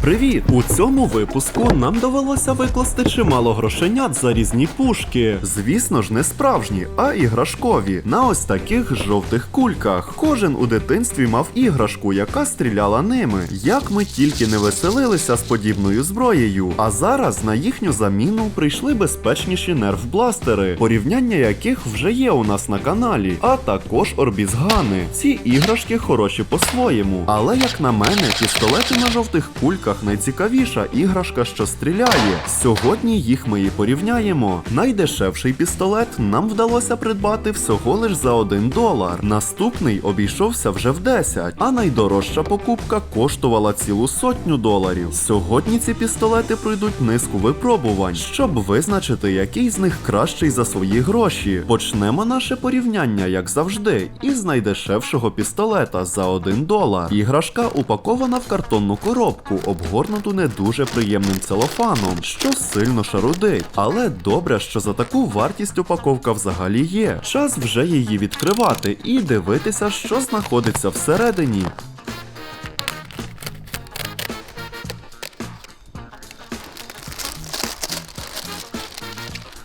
Привіт! У цьому випуску нам довелося викласти чимало грошенят за різні пушки. Звісно ж, не справжні, а іграшкові. На ось таких жовтих кульках. Кожен у дитинстві мав іграшку, яка стріляла ними. Як ми тільки не веселилися з подібною зброєю. А зараз на їхню заміну прийшли безпечніші нерфбластери, порівняння яких вже є у нас на каналі, а також орбізгани. Ці іграшки хороші по-своєму. Але як на мене, пістолети на жовтих кульках найцікавіша іграшка, що стріляє. Сьогодні їх ми і порівняємо. Найдешевший пістолет нам вдалося придбати всього лиш за 1 долар. Наступний обійшовся вже в 10, а найдорожча покупка коштувала цілу сотню доларів. Сьогодні ці пістолети пройдуть низку випробувань, щоб визначити, який з них кращий за свої гроші. Почнемо наше порівняння, як завжди, із найдешевшого пістолета за 1 долар. Іграшка упакована в картонну коробку, обгорнуту не дуже приємним целофаном, що сильно шарудить. Але добре, що за таку вартість упаковка взагалі є. Час вже її відкривати і дивитися, що знаходиться всередині.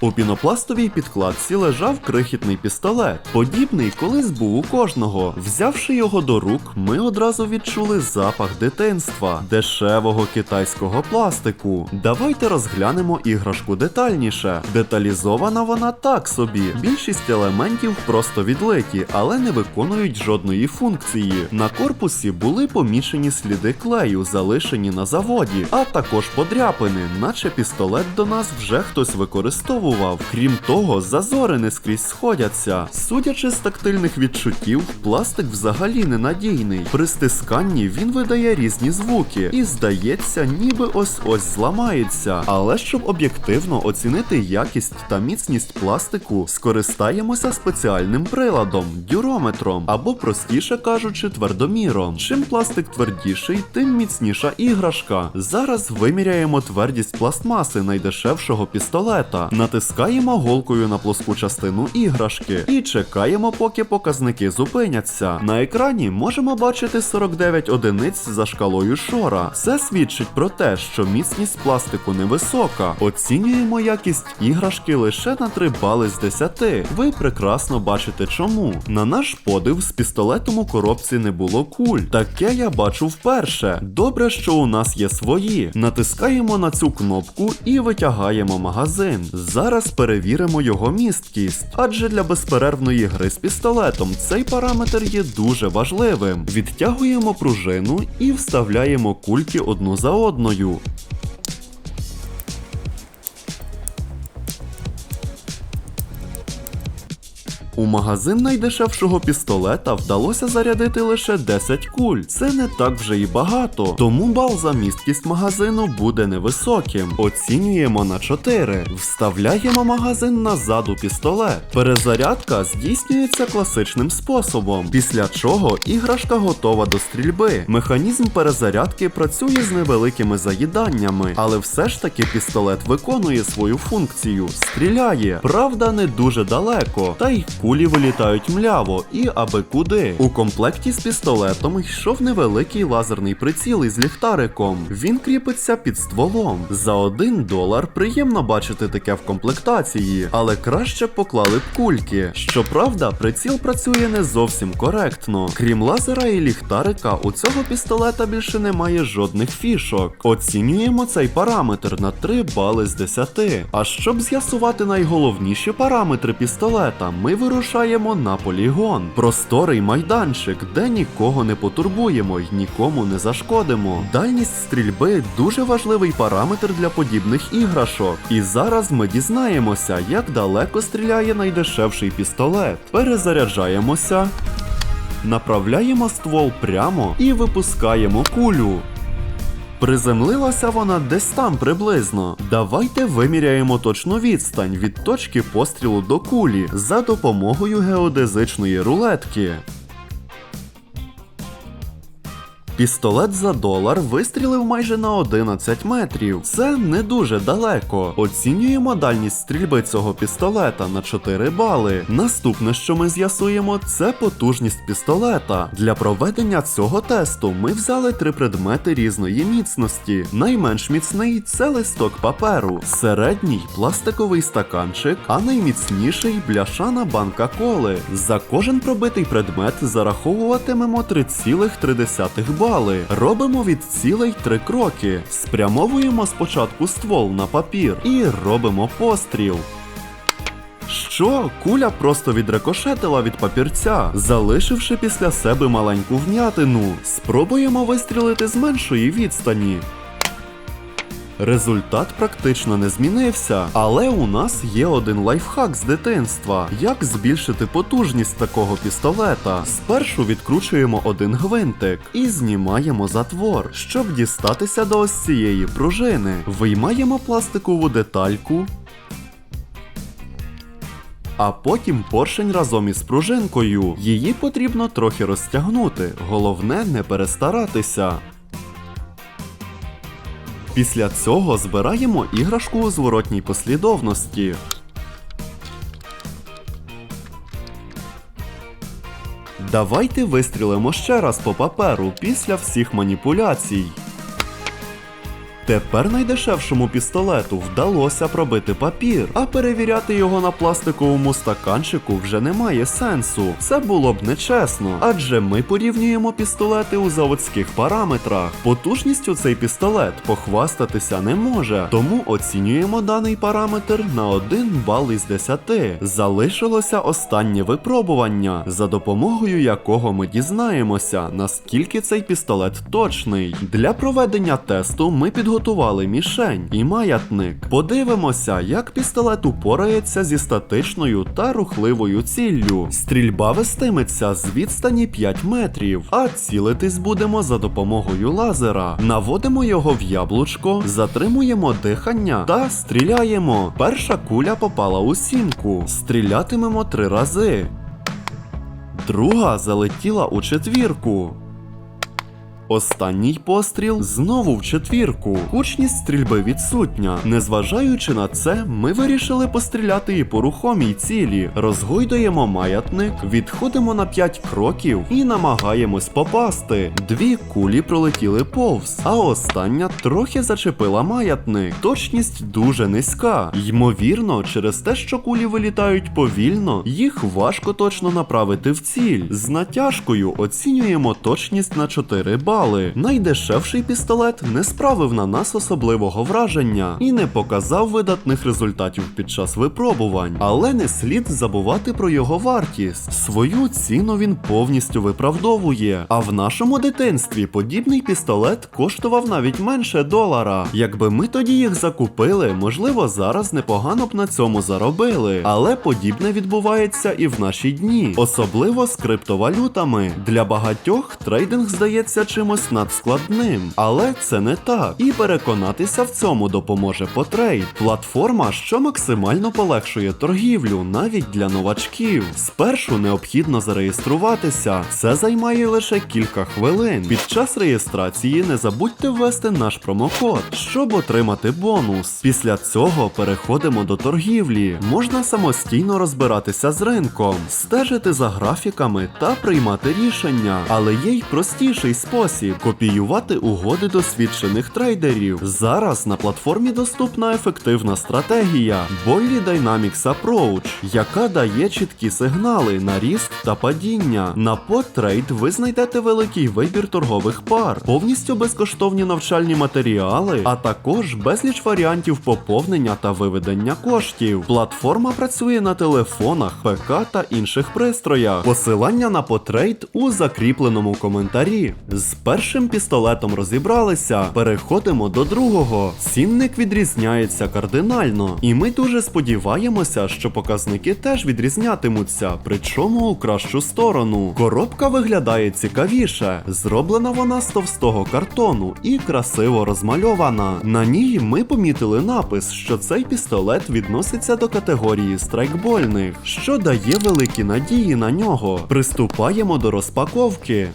У пінопластовій підкладці лежав крихітний пістолет. Подібний колись був у кожного. Взявши його до рук, ми одразу відчули запах дитинства, дешевого китайського пластику. Давайте розглянемо іграшку детальніше. Деталізована вона так собі. Більшість елементів просто відлиті, але не виконують жодної функції. На корпусі були помічені сліди клею, залишені на заводі, а також подряпини, наче пістолет до нас вже хтось використовував. Крім того, зазори не скрізь сходяться. Судячи з тактильних відчуттів, пластик взагалі ненадійний. При стисканні він видає різні звуки, і здається, ніби ось ось зламається. Але щоб об'єктивно оцінити якість та міцність пластику, скористаємося спеціальним приладом дюрометром, або простіше кажучи, твердоміром. Чим пластик твердіший, тим міцніша іграшка. Зараз виміряємо твердість пластмаси найдешевшого пістолета. Натискаємо голкою на плоску частину іграшки і чекаємо, поки показники зупиняться. На екрані можемо бачити 49 одиниць за шкалою Шора. Це свідчить про те, що міцність пластику невисока. Оцінюємо якість іграшки лише на 3 бали з 10. Ви прекрасно бачите чому. На наш подив з пістолетом у коробці не було куль. Таке я бачу вперше. Добре, що у нас є свої. Натискаємо на цю кнопку і витягаємо магазин. Зараз перевіримо його місткість, адже для безперервної гри з пістолетом цей параметр є дуже важливим. Відтягуємо пружину і вставляємо кульки одну за одною. У магазин найдешевшого пістолета вдалося зарядити лише 10 куль. Це не так вже і багато, тому бал за місткість магазину буде невисоким. Оцінюємо на 4. Вставляємо магазин назад у пістолет. Перезарядка здійснюється класичним способом, після чого іграшка готова до стрільби. Механізм перезарядки працює з невеликими заїданнями, але все ж таки пістолет виконує свою функцію, стріляє. Правда, не дуже далеко, та й кулі вилітають мляво і аби куди. У комплекті з пістолетом йшов невеликий лазерний приціл із ліхтариком. Він кріпиться під стволом. За один долар приємно бачити таке в комплектації, але краще поклали б кульки. Щоправда, приціл працює не зовсім коректно. Крім лазера і ліхтарика, у цього пістолета більше немає жодних фішок. Оцінюємо цей параметр на 3 бали з 10. А щоб з'ясувати найголовніші параметри пістолета, ми вирушаємо на полігон. Просторий майданчик, де нікого не потурбуємо й нікому не зашкодимо. Дальність стрільби дуже важливий параметр для подібних іграшок. І зараз ми дізнаємося, як далеко стріляє найдешевший пістолет. Перезаряджаємося. Направляємо ствол прямо і випускаємо кулю. Приземлилася вона десь там приблизно. Давайте виміряємо точну відстань від точки пострілу до кулі за допомогою геодезичної рулетки. Пістолет за долар вистрілив майже на 11 метрів. Це не дуже далеко. Оцінюємо дальність стрільби цього пістолета на 4 бали. Наступне, що ми з'ясуємо, це потужність пістолета. Для проведення цього тесту ми взяли три предмети різної міцності. Найменш міцний це листок паперу, середній пластиковий стаканчик, а найміцніший бляшана банка коли. За кожен пробитий предмет зараховуватимемо 3,3 бали. Робимо від цілей три кроки. Спрямовуємо спочатку ствол на папір і робимо постріл. Що куля просто відрикошетила від папірця, залишивши після себе маленьку вм'ятину. Спробуємо вистрілити з меншої відстані. Результат практично не змінився, але у нас є один лайфхак з дитинства. Як збільшити потужність такого пістолета? Спершу відкручуємо один гвинтик і знімаємо затвор, щоб дістатися до ось цієї пружини. Виймаємо пластикову детальку. А потім поршень разом із пружинкою. Її потрібно трохи розтягнути. Головне не перестаратися. Після цього збираємо іграшку у зворотній послідовності. Давайте вистрілимо ще раз по паперу після всіх маніпуляцій. Тепер найдешевшому пістолету вдалося пробити папір, а перевіряти його на пластиковому стаканчику вже немає сенсу. Це було б нечесно, адже ми порівнюємо пістолети у заводських параметрах. Потужністю цей пістолет похвастатися не може, тому оцінюємо даний параметр на 1 бал із 10. Залишилося останнє випробування, за допомогою якого ми дізнаємося, наскільки цей пістолет точний. Для проведення тесту ми підготували мішень і маятник. Подивимося, як пістолет упорається зі статичною та рухливою ціллю. Стрільба вестиметься з відстані 5 метрів, а цілитись будемо за допомогою лазера. Наводимо його в яблучко, затримуємо дихання та стріляємо. Перша куля попала у сімку. Стрілятимемо три рази. Друга залетіла у четвірку. Останній постріл знову в четвірку. Кучність стрільби відсутня. Незважаючи на це, ми вирішили постріляти і по рухомій цілі. Розгойдуємо маятник, відходимо на 5 кроків і намагаємось попасти. Дві кулі пролетіли повз, а остання трохи зачепила маятник. Точність дуже низька. Ймовірно, через те, що кулі вилітають повільно, їх важко точно направити в ціль. З натяжкою оцінюємо точність на 4 бали. Найдешевший пістолет не справив на нас особливого враження і не показав видатних результатів під час випробувань, але не слід забувати про його вартість. Свою ціну він повністю виправдовує. А в нашому дитинстві подібний пістолет коштував навіть менше долара. Якби ми тоді їх закупили, можливо, зараз непогано б на цьому заробили. Але подібне відбувається і в наші дні, особливо з криптовалютами. Для багатьох трейдинг здається чимось надскладним, але це не так. І переконатися в цьому допоможе потрейд. Платформа, що максимально полегшує торгівлю навіть для новачків. Спершу необхідно зареєструватися. Це займає лише кілька хвилин. Під час реєстрації не забудьте ввести наш промокод, щоб отримати бонус. Після цього переходимо до торгівлі. Можна самостійно розбиратися з ринком, стежити за графіками та приймати рішення, але є й простіший спосіб копіювати угоди досвідчених трейдерів. Зараз на платформі доступна ефективна стратегія Bolly Dynamics Approach, яка дає чіткі сигнали на ріст та падіння. На подтрейд ви знайдете великий вибір торгових пар, повністю безкоштовні навчальні матеріали, а також безліч варіантів поповнення та виведення коштів. Платформа працює на телефонах, ПК та інших пристроях. Посилання на потрейд у закріпленому коментарі. З першим пістолетом розібралися. Переходимо до другого. Цінник відрізняється кардинально, і ми дуже сподіваємося, що показники теж відрізнятимуться, причому у кращу сторону. Коробка виглядає цікавіше. Зроблена вона з товстого картону і красиво розмальована. На ній ми помітили напис, що цей пістолет відноситься до категорії страйкбольних, що дає великі надії на нього. Приступаємо до розпаковки.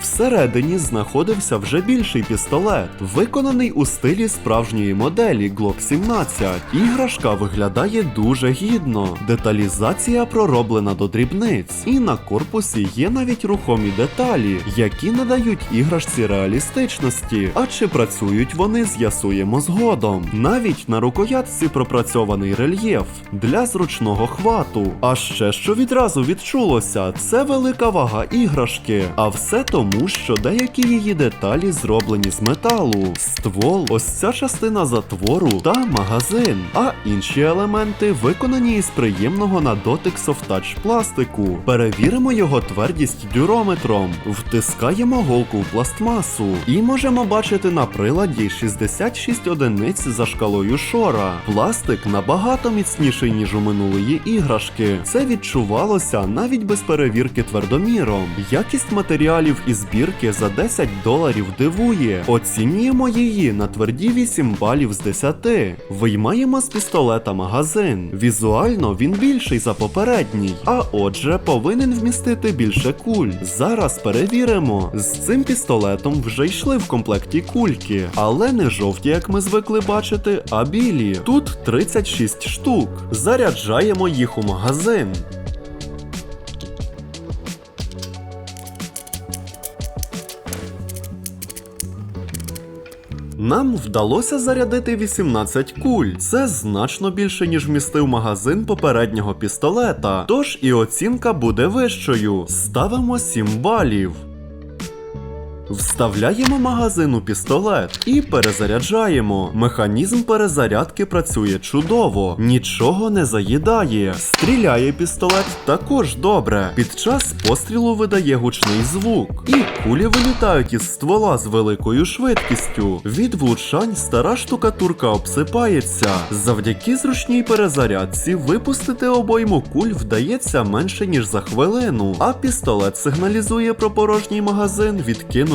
Всередині знаходився вже більший пістолет, виконаний у стилі справжньої моделі Glock 17. Іграшка виглядає дуже гідно. Деталізація пророблена до дрібниць, і на корпусі є навіть рухомі деталі, які надають іграшці реалістичності. А чи працюють вони, з'ясуємо згодом. Навіть на рукоятці пропрацьований рельєф для зручного хвату. А ще що відразу відчулося, це велика вага іграшки. А все тому, що деякі її деталі зроблені з металу, ствол, ось ця частина затвору та магазин. А інші елементи виконані із приємного на дотик софтач пластику. Перевіримо його твердість дюрометром, втискаємо голку в пластмасу і можемо бачити на приладі 66 одиниць за шкалою шора. Пластик набагато міцніший, ніж у минулої іграшки. Це відчувалося навіть без перевірки твердоміром. Якість матеріалів і збірки за 10 доларів дивує. Оцінюємо її на тверді 8 балів з 10. Виймаємо з пістолета магазин. Візуально він більший за попередній, а отже, повинен вмістити більше куль. Зараз перевіримо. З цим пістолетом вже йшли в комплекті кульки, але не жовті, як ми звикли бачити, а білі. Тут 36 штук. Заряджаємо їх у магазин. Нам вдалося зарядити 18 куль. Це значно більше, ніж вмістив магазин попереднього пістолета. Тож і оцінка буде вищою. Ставимо 7 балів. Вставляємо магазин у пістолет і перезаряджаємо. Механізм перезарядки працює чудово, нічого не заїдає. Стріляє пістолет також добре. Під час пострілу видає гучний звук, і кулі вилітають із ствола з великою швидкістю. Від влучань стара штукатурка обсипається. Завдяки зручній перезарядці випустити обойму куль вдається менше ніж за хвилину, а пістолет сигналізує про порожній магазин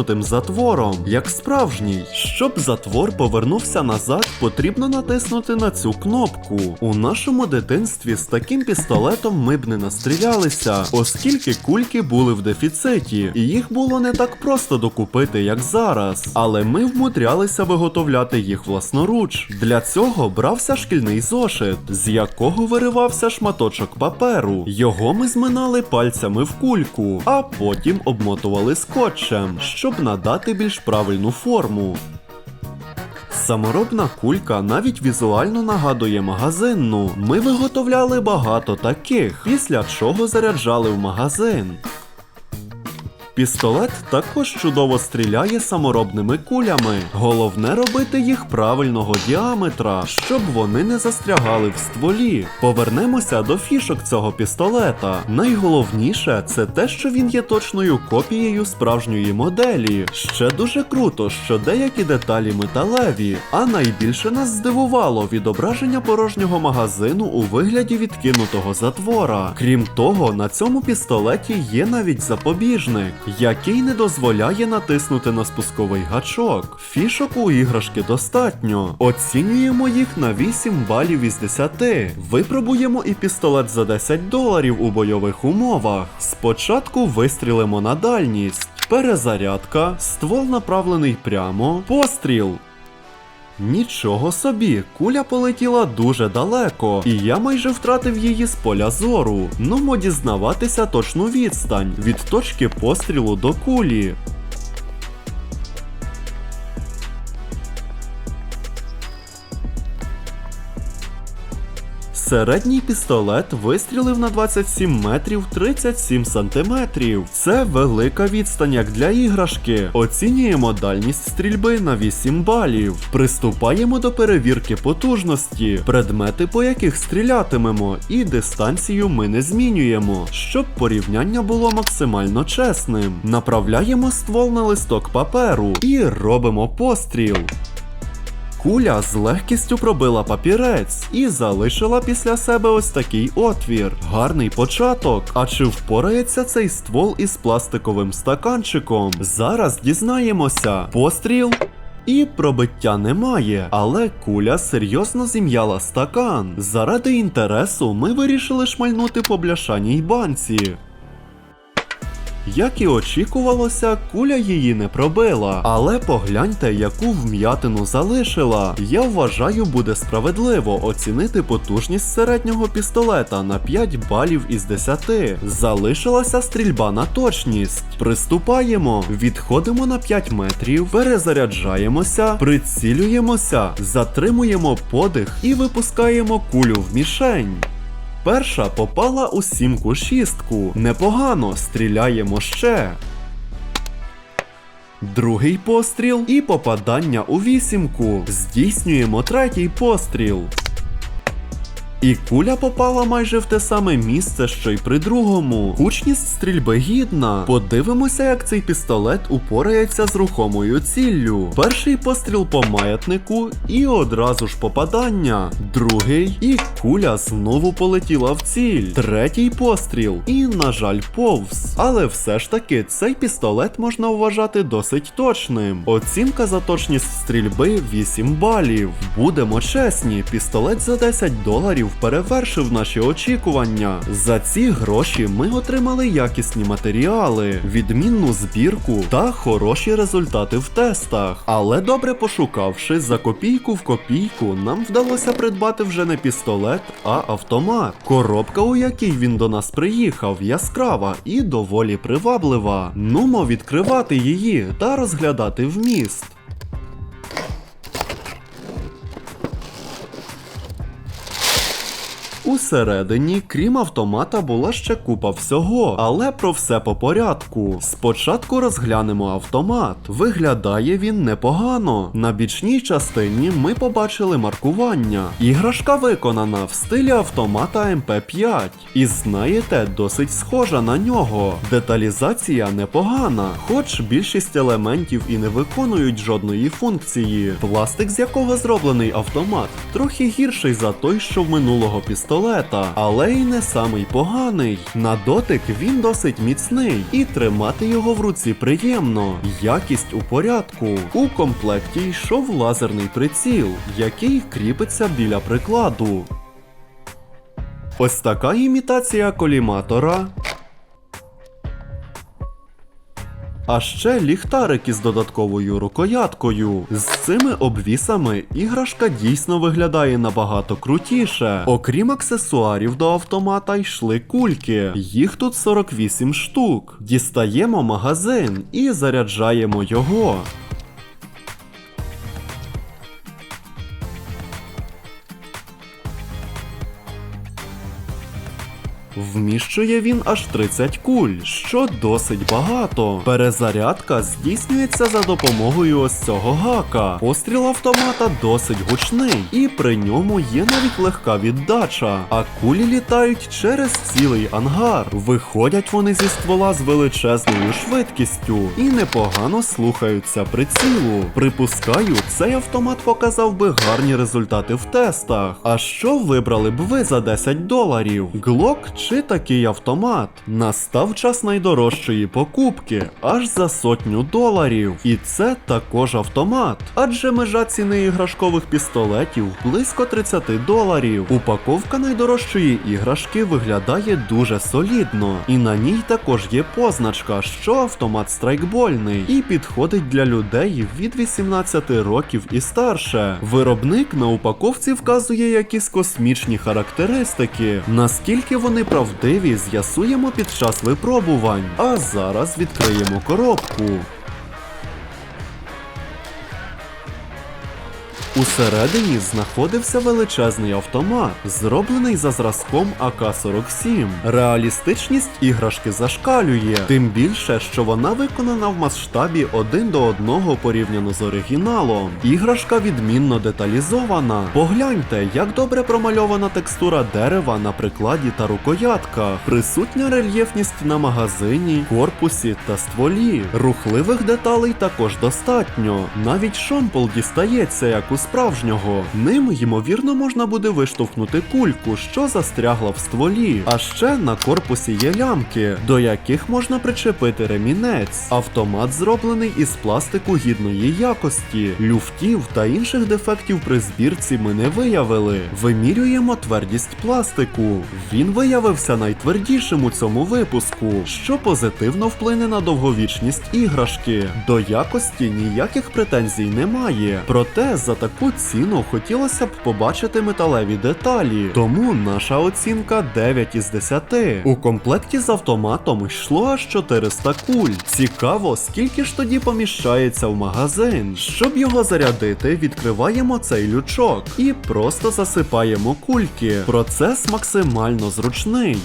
відкинутим затвором, як справжній. Щоб затвор повернувся назад, потрібно натиснути на цю кнопку. У нашому дитинстві з таким пістолетом ми б не настрілялися, оскільки кульки були в дефіциті, і їх було не так просто докупити, як зараз. Але ми вмудрялися виготовляти їх власноруч. Для цього брався шкільний зошит, з якого виривався шматочок паперу. Його ми зминали пальцями в кульку, а потім обмотували скотчем, щоб надати більш правильну форму. Саморобна кулька навіть візуально нагадує магазинну. Ми виготовляли багато таких, після чого заряджали в магазин. Пістолет також чудово стріляє саморобними кулями. Головне робити їх правильного діаметра, щоб вони не застрягали в стволі. Повернемося до фішок цього пістолета. Найголовніше це те, що він є точною копією справжньої моделі. Ще дуже круто, що деякі деталі металеві, а найбільше нас здивувало відображення порожнього магазину у вигляді відкинутого затвора. Крім того, на цьому пістолеті є навіть запобіжник який не дозволяє натиснути на спусковий гачок. Фішок у іграшки достатньо. Оцінюємо їх на 8 балів із 10. Випробуємо і пістолет за 10 доларів у бойових умовах. Спочатку вистрілимо на дальність. Перезарядка, ствол направлений прямо, постріл. Нічого собі, куля полетіла дуже далеко, і я майже втратив її з поля зору. Нумо дізнаватися точну відстань від точки пострілу до кулі. Середній пістолет вистрілив на 27 метрів 37 сантиметрів. Це велика відстань як для іграшки. Оцінюємо дальність стрільби на 8 балів. Приступаємо до перевірки потужності, предмети по яких стрілятимемо, і дистанцію ми не змінюємо, щоб порівняння було максимально чесним. Направляємо ствол на листок паперу і робимо постріл. Куля з легкістю пробила папірець і залишила після себе ось такий отвір. Гарний початок. А чи впорається цей ствол із пластиковим стаканчиком? Зараз дізнаємося. Постріл. І пробиття немає, але куля серйозно зім'яла стакан. Заради інтересу ми вирішили шмальнути по бляшаній банці. Як і очікувалося, куля її не пробила. Але погляньте, яку вм'ятину залишила. Я вважаю, буде справедливо оцінити потужність середнього пістолета на 5 балів із 10. Залишилася стрільба на точність. Приступаємо, відходимо на 5 метрів, перезаряджаємося, прицілюємося, затримуємо подих і випускаємо кулю в мішень. Перша попала у сімку шістку. Непогано, стріляємо ще. Другий постріл і попадання у вісімку. Здійснюємо третій постріл. І куля попала майже в те саме місце, що й при другому. Гучність стрільби гідна. Подивимося, як цей пістолет упорається з рухомою ціллю. Перший постріл по маятнику і одразу ж попадання. Другий і куля знову полетіла в ціль. Третій постріл і, на жаль, повз. Але все ж таки цей пістолет можна вважати досить точним. Оцінка за точність стрільби 8 балів. Будемо чесні, пістолет за 10 доларів перевершив наші очікування. За ці гроші ми отримали якісні матеріали, відмінну збірку та хороші результати в тестах. Але добре пошукавши за копійку в копійку, нам вдалося придбати вже не пістолет, а автомат. Коробка, у якій він до нас приїхав, яскрава і доволі приваблива. Нумо відкривати її та розглядати вміст. Усередині, крім автомата, була ще купа всього, але про все по порядку. Спочатку розглянемо автомат. Виглядає він непогано. На бічній частині ми побачили маркування. Іграшка виконана в стилі автомата МП5. І знаєте, досить схожа на нього. Деталізація непогана, хоч більшість елементів і не виконують жодної функції. Пластик, з якого зроблений автомат, трохи гірший за той, що в минулого пістолета, але й не самий поганий. На дотик він досить міцний, і тримати його в руці приємно. Якість у порядку. У комплекті йшов лазерний приціл, який кріпиться біля прикладу. Ось така імітація коліматора. А ще ліхтарик із додатковою рукояткою. З цими обвісами іграшка дійсно виглядає набагато крутіше. Окрім аксесуарів до автомата йшли кульки. Їх тут 48 штук. Дістаємо магазин і заряджаємо його. Вміщує він аж 30 куль, що досить багато. Перезарядка здійснюється за допомогою ось цього гака. Постріл автомата досить гучний, і при ньому є навіть легка віддача. А кулі літають через цілий ангар. Виходять вони зі ствола з величезною швидкістю і непогано слухаються прицілу. Припускаю, цей автомат показав би гарні результати в тестах. А що вибрали б ви за 10 доларів? Глок чи такий автомат? Настав час найдорожчої покупки аж за сотню доларів. І це також автомат. Адже межа ціни іграшкових пістолетів близько 30 доларів. Упаковка найдорожчої іграшки виглядає дуже солідно, і на ній також є позначка, що автомат страйкбольний і підходить для людей від 18 років і старше. Виробник на упаковці вказує якісь космічні характеристики. Наскільки вони правдиві, з'ясуємо під час випробувань. А зараз відкриємо коробку. Усередині знаходився величезний автомат, зроблений за зразком АК-47. Реалістичність іграшки зашкалює, тим більше, що вона виконана в масштабі один до одного порівняно з оригіналом. Іграшка відмінно деталізована. Погляньте, як добре промальована текстура дерева на прикладі та рукоятках. Присутня рельєфність на магазині, корпусі та стволі. Рухливих деталей також достатньо. Навіть шомпол дістається як у справжнього. Ним, ймовірно, можна буде виштовхнути кульку, що застрягла в стволі. А ще на корпусі є лямки, до яких можна причепити ремінець. Автомат зроблений із пластику гідної якості. Люфтів та інших дефектів при збірці ми не виявили. Вимірюємо твердість пластику. Він виявився найтвердішим у цьому випуску, що позитивно вплине на довговічність іграшки. До якості ніяких претензій немає. Проте за таку ціну хотілося б побачити металеві деталі. Тому наша оцінка 9 із 10. У комплекті з автоматом йшло аж 400 куль. Цікаво, скільки ж тоді поміщається в магазин. Щоб його зарядити, відкриваємо цей лючок і просто засипаємо кульки. Процес максимально зручний.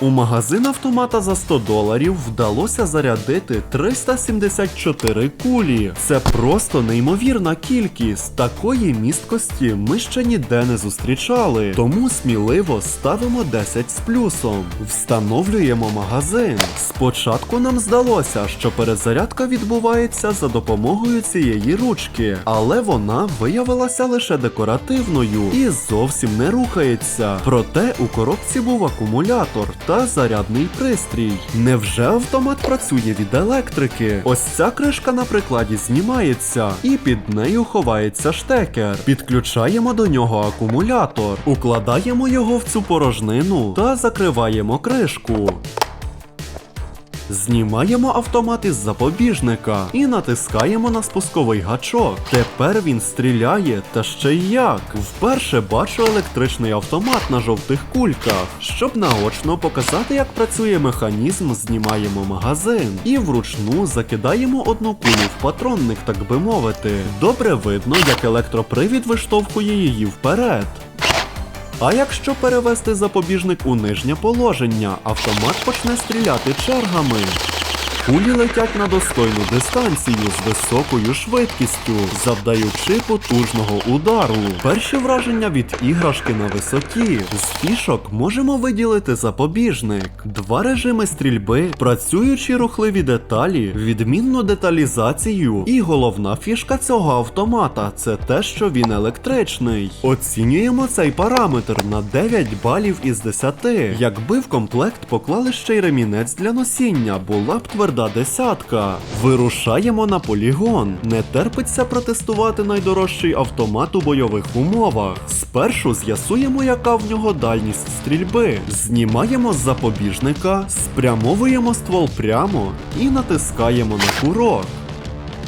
У магазин автомата за 100 доларів вдалося зарядити 374 кулі. Це просто неймовірна кількість. Такої місткості ми ще ніде не зустрічали. Тому сміливо ставимо 10 з плюсом. Встановлюємо магазин. Спочатку нам здалося, що перезарядка відбувається за допомогою цієї ручки, але вона виявилася лише декоративною і зовсім не рухається. Проте у коробці був акумулятор та зарядний пристрій. Невже автомат працює від електрики? Ось ця кришка на прикладі знімається, і під нею ховається штекер. Підключаємо до нього акумулятор, укладаємо його в цю порожнину та закриваємо кришку. Знімаємо автомат із запобіжника і натискаємо на спусковий гачок. Тепер він стріляє, та ще й як. Вперше бачу електричний автомат на жовтих кульках. Щоб наочно показати, як працює механізм, знімаємо магазин і вручну закидаємо одну кулю в патронник, так би мовити. Добре видно, як електропривід виштовхує її вперед. А якщо перевести запобіжник у нижнє положення, автомат почне стріляти чергами. Кулі летять на достойну дистанцію з високою швидкістю, завдаючи потужного удару. Перші враження від іграшки на висоті. З фішок можемо виділити запобіжник, два режими стрільби, працюючі рухливі деталі, відмінну деталізацію. І головна фішка цього автомата це те, що він електричний. Оцінюємо цей параметр на 9 балів із 10. Якби в комплект поклали ще й ремінець для носіння, була б тверда десятка. Вирушаємо на полігон. Не терпиться протестувати найдорожчий автомат у бойових умовах. Спершу з'ясуємо, яка в нього дальність стрільби. Знімаємо з запобіжника, спрямовуємо ствол прямо і натискаємо на курок.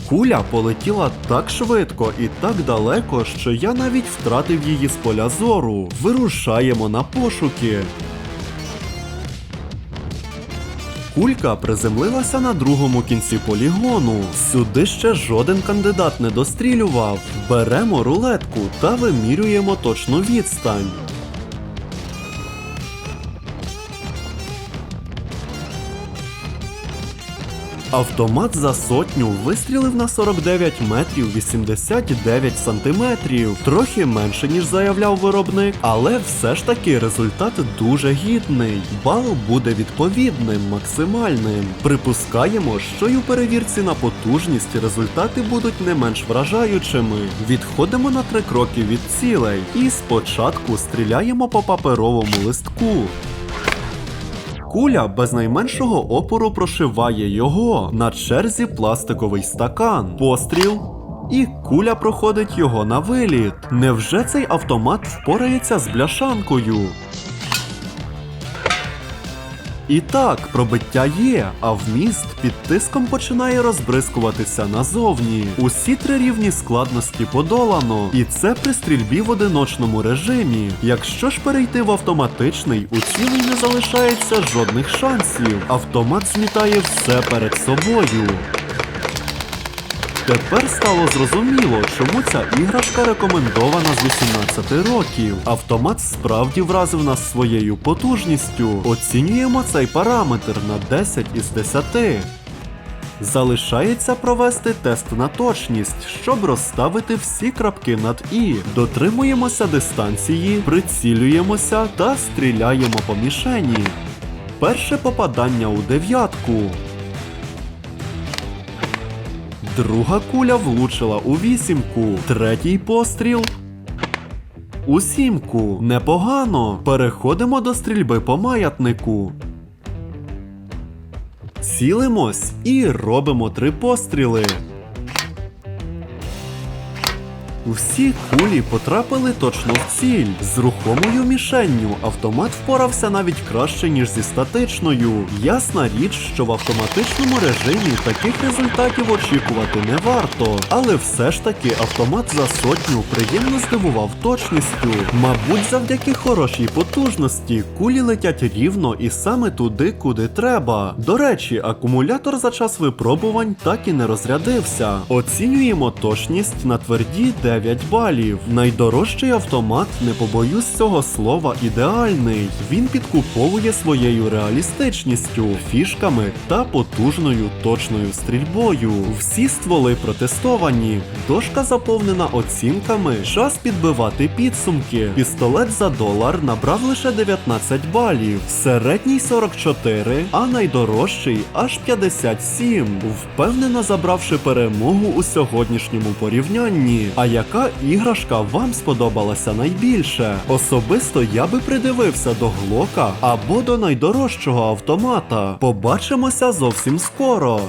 Куля полетіла так швидко і так далеко, що я навіть втратив її з поля зору. Вирушаємо на пошуки. Кулька приземлилася на другому кінці полігону. Сюди ще жоден кандидат не дострілював. Беремо рулетку та вимірюємо точну відстань. Автомат за сотню вистрілив на 49 метрів 89 сантиметрів, трохи менше ніж заявляв виробник, але все ж таки результат дуже гідний. Бал буде відповідним, максимальним. Припускаємо, що й у перевірці на потужність результати будуть не менш вражаючими. Відходимо на три кроки від цілей і спочатку стріляємо по паперовому листку. Куля без найменшого опору прошиває його. На черзі пластиковий стакан. Постріл. І куля проходить його на виліт. Невже цей автомат впорається з бляшанкою? І так, пробиття є, а вміст під тиском починає розбризкуватися назовні. Усі три рівні складності подолано, і це при стрільбі в одиночному режимі. Якщо ж перейти в автоматичний, у цілий не залишається жодних шансів. Автомат змітає все перед собою. Тепер стало зрозуміло, чому ця іграшка рекомендована з 18 років. Автомат справді вразив нас своєю потужністю. Оцінюємо цей параметр на 10 із 10. Залишається провести тест на точність, щоб розставити всі крапки над І. Дотримуємося дистанції, прицілюємося та стріляємо по мішені. Перше попадання у дев'ятку. Друга куля влучила у вісімку. Третій постріл. У сімку. Непогано. Переходимо до стрільби по маятнику. Цілимось і робимо три постріли. Всі кулі потрапили точно в ціль. З рухомою мішенню автомат впорався навіть краще, ніж зі статичною. Ясна річ, що в автоматичному режимі таких результатів очікувати не варто. Але все ж таки автомат за сотню приємно здивував точністю. Мабуть, завдяки хорошій потужності кулі летять рівно і саме туди, куди треба. До речі, акумулятор за час випробувань так і не розрядився. Оцінюємо точність на тверді 9 балів. Найдорожчий автомат, не побоюсь цього слова, ідеальний. Він підкуповує своєю реалістичністю, фішками та потужною точною стрільбою. Всі стволи протестовані. Дошка заповнена оцінками. Час підбивати підсумки. Пістолет за долар набрав лише 19 балів, середній 44, а найдорожчий аж 57. Впевнено забравши перемогу у сьогоднішньому порівнянні. А яка іграшка вам сподобалася найбільше? Особисто я би придивився до глока або до найдорожчого автомата. Побачимося зовсім скоро.